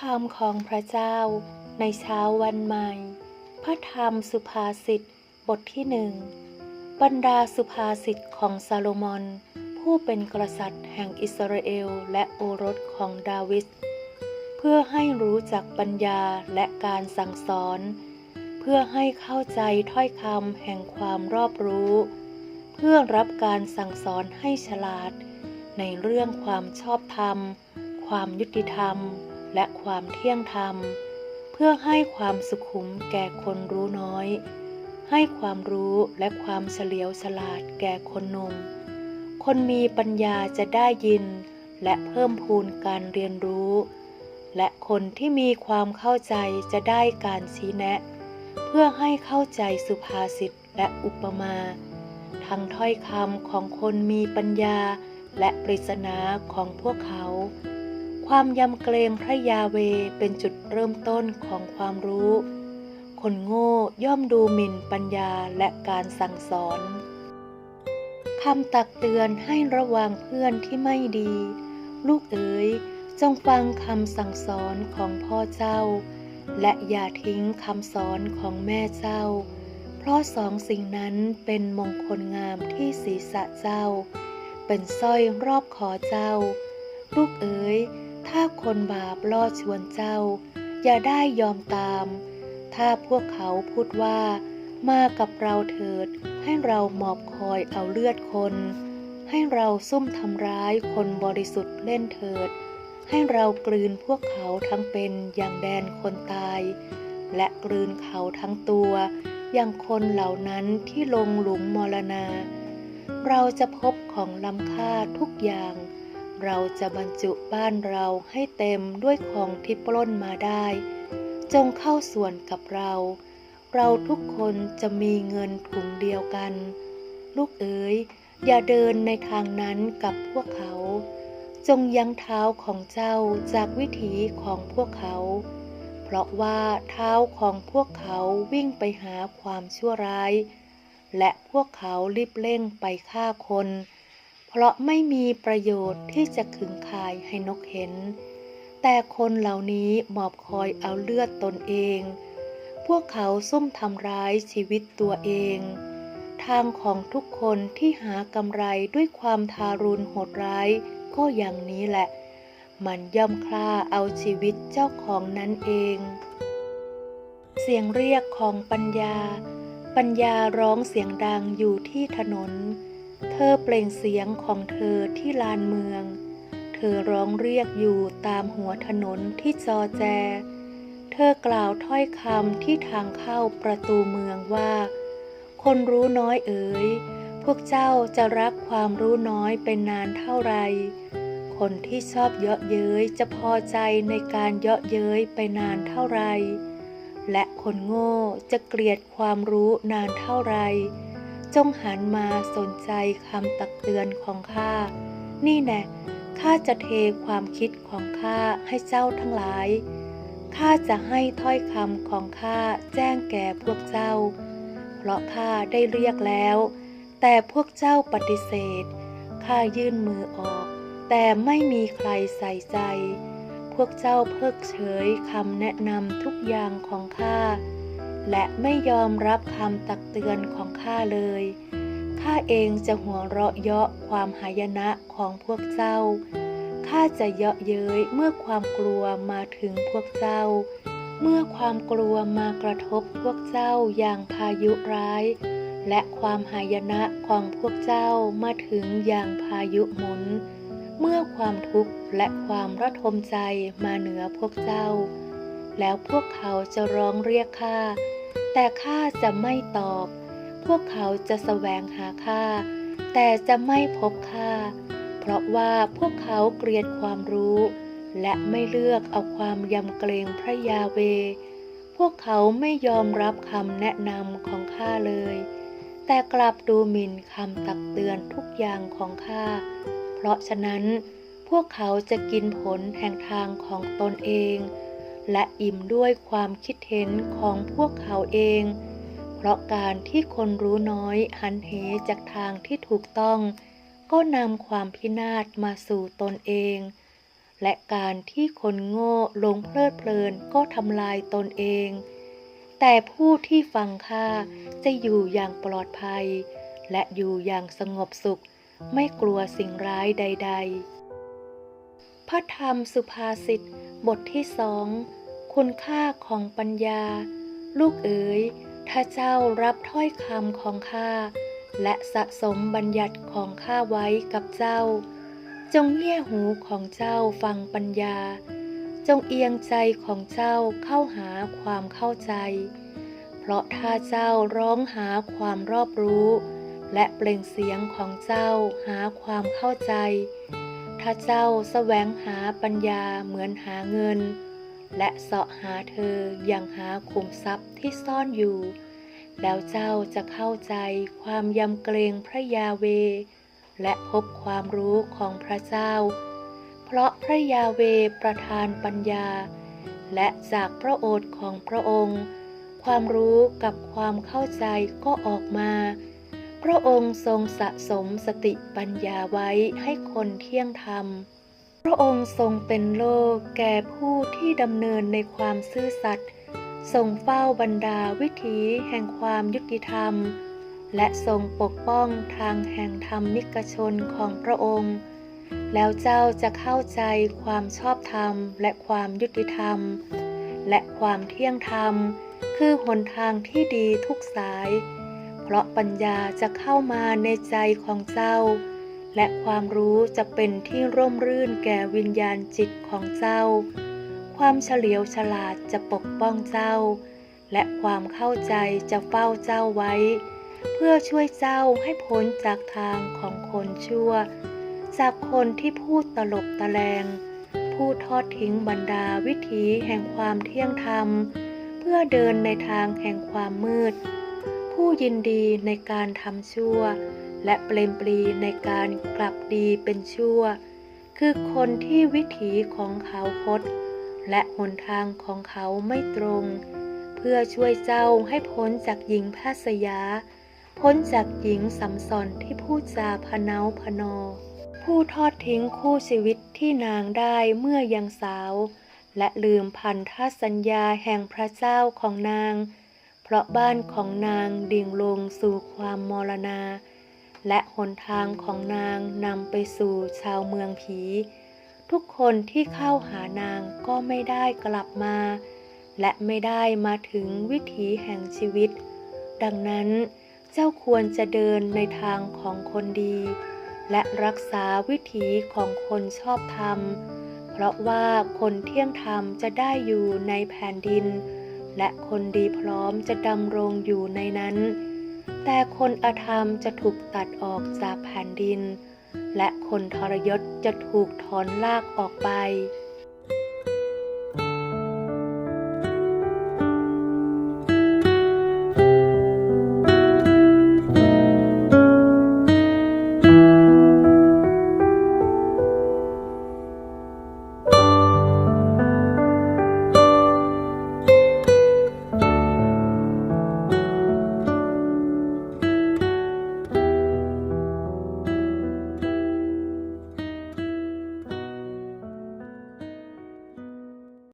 คำของพระเจ้าในเช้าวันใหม่ พระธรรมสุภาษิตบทที่หนึ่งบรรดาสุภาษิตของซาโลมอน ผู้เป็นกษัตริย์แห่งอิสราเอลและโอรสของดาวิดเพื่อให้รู้จักปัญญาและการสั่งสอน เพื่อให้เข้าใจถ้อยคำแห่งความรอบรู้ เพื่อรับการสั่งสอนให้ฉลาด ในเรื่องความชอบธรรม ความยุติธรรม และความเที่ยงธรรม เพื่อให้ความสุขุมแก่คนรู้น้อย ให้ความรู้และความเฉลียวฉลาดแก่คนหนุ่ม คนมีปัญญาจะได้ยิน และเพิ่มพูนการเรียนรู้ และคนที่มีความเข้าใจจะได้การชี้แนะ เพื่อให้เข้าใจสุภาษิตและอุปมา ทั้งถ้อยคำของคนมีปัญญาและปริศนาของพวกเขา ความยำเกรงพระยาเวเป็นจุดเริ่มต้นของความรู้ คนโง่ย่อมดูหมิ่นปัญญาและการสั่งสอนคำตักเตือนให้ระวังเพื่อนที่ไม่ดี ลูกเอ๋ยจงฟังคำสั่งสอนของพ่อเจ้า และอย่าทิ้งคำสอนของแม่เจ้า เพราะสองสิ่งนั้นเป็นมงคลงามที่ศีรษะเจ้า เป็นสร้อยรอบคอเจ้า ลูกเอ๋ย ถ้าคนบาปล่อชวนเจ้า อย่าได้ยอมตาม ถ้าพวกเขาพูดว่า มากับเราเถิด ให้เราหมอบคอยเอาเลือดคน ให้เราซุ่มทำร้ายคนบริสุทธิ์เล่นเถิด ให้เรากลืนพวกเขาทั้งเป็นอย่างแดนคนตาย และกลืนเขาทั้งตัวอย่างคนเหล่านั้นที่ลงหลุมมรณา เราจะพบของล้ำค่าทุกอย่าง เราจะบรรจุบ้านเราให้เต็มด้วยของที่ปล้นมาได้ จงเข้าส่วนกับเรา เราทุกคนจะมีเงินถุงเดียวกัน ลูกเอ๋ย อย่าเดินในทางนั้นกับพวกเขา จงยังเท้าของเจ้าจากวิถีของพวกเขา เพราะว่าเท้าของพวกเขาวิ่งไปหาความชั่วร้าย และพวกเขารีบเร่งไปฆ่าคน เพราะไม่มีประโยชน์ที่จะขึงคายให้นกเห็น แต่คนเหล่านี้หมอบคอยเอาเลือดตนเอง พวกเขาซุ่มทำร้ายชีวิตตัวเอง ทางของทุกคนที่หากำไรด้วยความทารุณโหดร้ายก็อย่างนี้แหละ มันย่อมคล้าเอาชีวิตเจ้าของนั้นเอง เสียงเรียกของปัญญา ปัญญาร้องเสียงดังอยู่ที่ถนน เธอเปล่งเสียงของเธอที่ลานเมือง เธอร้องเรียกอยู่ตามหัวถนนที่จอแจ เธอกล่าวถ้อยคำที่ทางเข้าประตูเมืองว่า คนรู้น้อยเอ๋ย พวกเจ้าจะรักความรู้น้อยเป็นนานเท่าไร คนที่ชอบเยาะเย้ยจะพอใจในการเยาะเย้ยไปนานเท่าไร และคนโง่จะเกลียดความรู้นานเท่าไร จงหันมาสนใจคำตักเตือนของข้า นี่แน่ข้าจะเทความคิดของข้าให้เจ้าทั้งหลาย ข้าจะให้ถ้อยคำของข้าแจ้งแก่พวกเจ้า เพราะข้าได้เรียกแล้ว แต่พวกเจ้าปฏิเสธ ข้ายื่นมือออก แต่ไม่มีใครใส่ใจ พวกเจ้าเพิกเฉยคำแนะนำทุกอย่างของข้า และไม่ยอมรับคำตักเตือนของข้าเลย ข้าเองจะหัวเราะเยาะความหายนะของพวกเจ้า ข้าจะเยาะเย้ยเมื่อความกลัวมาถึงพวกเจ้า เมื่อความกลัวมากระทบพวกเจ้าอย่างพายุร้าย และความหายนะของพวกเจ้ามาถึงอย่างพายุหมุน เมื่อความทุกข์และความระทมใจมาเหนือพวกเจ้า แล้วพวกเขาจะร้องเรียกข้า แต่ข้าจะไม่ตอบ พวกเขาจะแสวงหาข้า แต่จะไม่พบข้า เพราะว่าพวกเขาเกลียดความรู้ และไม่เลือกเอาความยำเกรงพระยาเว พวกเขาไม่ยอมรับคำแนะนำของข้าเลย แต่กลับดูหมิ่นคำตักเตือนทุกอย่างของข้า เพราะฉะนั้นพวกเขาจะกินผลแห่งทางของตนเอง และอิ่มด้วยความคิดเห็นของพวกเขาเอง เพราะการที่คนรู้น้อยหันเหจากทางที่ถูกต้อง ก็นำความพินาศมาสู่ตนเอง และการที่คนโง่ลงเพลิดเพลินก็ทำลายตนเอง แต่ผู้ที่ฟังข้าจะอยู่อย่างปลอดภัย และอยู่อย่างสงบสุข ไม่กลัวสิ่งร้ายใด ๆ พระธรรมสุภาษิตบทที่สองคุณค่าของปัญญา ลูกเอ๋ย ถ้าเจ้ารับถ้อยคำของข้า และสะสมบัญญัติของข้าไว้กับเจ้า จงเงี่ยหูของเจ้าฟังปัญญา จงเอียงใจของเจ้าเข้าหาความเข้าใจ เพราะถ้าเจ้าร้องหาความรอบรู้ และเปล่งเสียงของเจ้าหาความเข้าใจ ถ้าเจ้าแสวงหาปัญญาเหมือนหาเงิน และเสาะหาเธออย่างหาขุมทรัพย์ที่ซ่อนอยู่ แล้วเจ้าจะเข้าใจความยำเกรงพระยาเว และพบความรู้ของพระเจ้า เพราะพระยาเวประทานปัญญา และจากพระโอษฐ์ของพระองค์ ความรู้กับความเข้าใจก็ออกมา พระองค์ทรงสะสมสติปัญญาไว้ให้คนเที่ยงธรรม พระองค์ทรงเป็นโลกแก่ผู้ที่ดำเนินในความซื่อสัตย์ทรงเฝ้าบรรดาวิถีแห่งความยุติธรรม และทรงปกป้องทางแห่งธรรมิกชนของพระองค์ แล้วเจ้าจะเข้าใจความชอบธรรมและความยุติธรรม และความเที่ยงธรรม คือหนทางที่ดีทุกสาย เพราะปัญญาจะเข้ามาในใจของเจ้า และความรู้จะเป็นที่ร่มรื่นแก่วิญญาณจิตของเจ้า ความเฉลียวฉลาดจะปกป้องเจ้า และความเข้าใจจะเฝ้าเจ้าไว้ เพื่อช่วยเจ้าให้พ้นจากทางของคนชั่ว จากคนที่พูดตลบตะแลงพูดทอดทิ้งบรรดาวิถีแห่งความเที่ยงธรรม เพื่อเดินในทางแห่งความมืด ผู้ยินดีในการทำชั่ว และเปลมปลีในการกลับดีเป็นชั่ว คือคนที่วิถีของเขาคด และหนทางของเขาไม่ตรง เพื่อช่วยเจ้าให้พ้นจากหญิงแพทย์สยา พ้นจากหญิงสัมสอนที่พูดจาพเนาพนอ ผู้ทอดทิ้งคู่ชีวิตที่นางได้เมื่อยังสาว และลืมพันธสัญญาแห่งพระเจ้าของนาง เพราะบ้านของนางดิ่งลงสู่ความมรณา และหนทางของนางนำไปสู่ชาวเมืองผี ทุกคนที่เข้าหานางก็ไม่ได้กลับมา และไม่ได้มาถึงวิถีแห่งชีวิต ดังนั้นเจ้าควรจะเดินในทางของคนดี และรักษาวิถีของคนชอบธรรม เพราะว่าคนเที่ยงธรรมจะได้อยู่ในแผ่นดิน และคนดีพร้อมจะดำรงอยู่ในนั้น แต่คนอธรรมจะถูกตัดออกจากแผ่นดิน และคนทรยศจะถูกถอนลากออกไป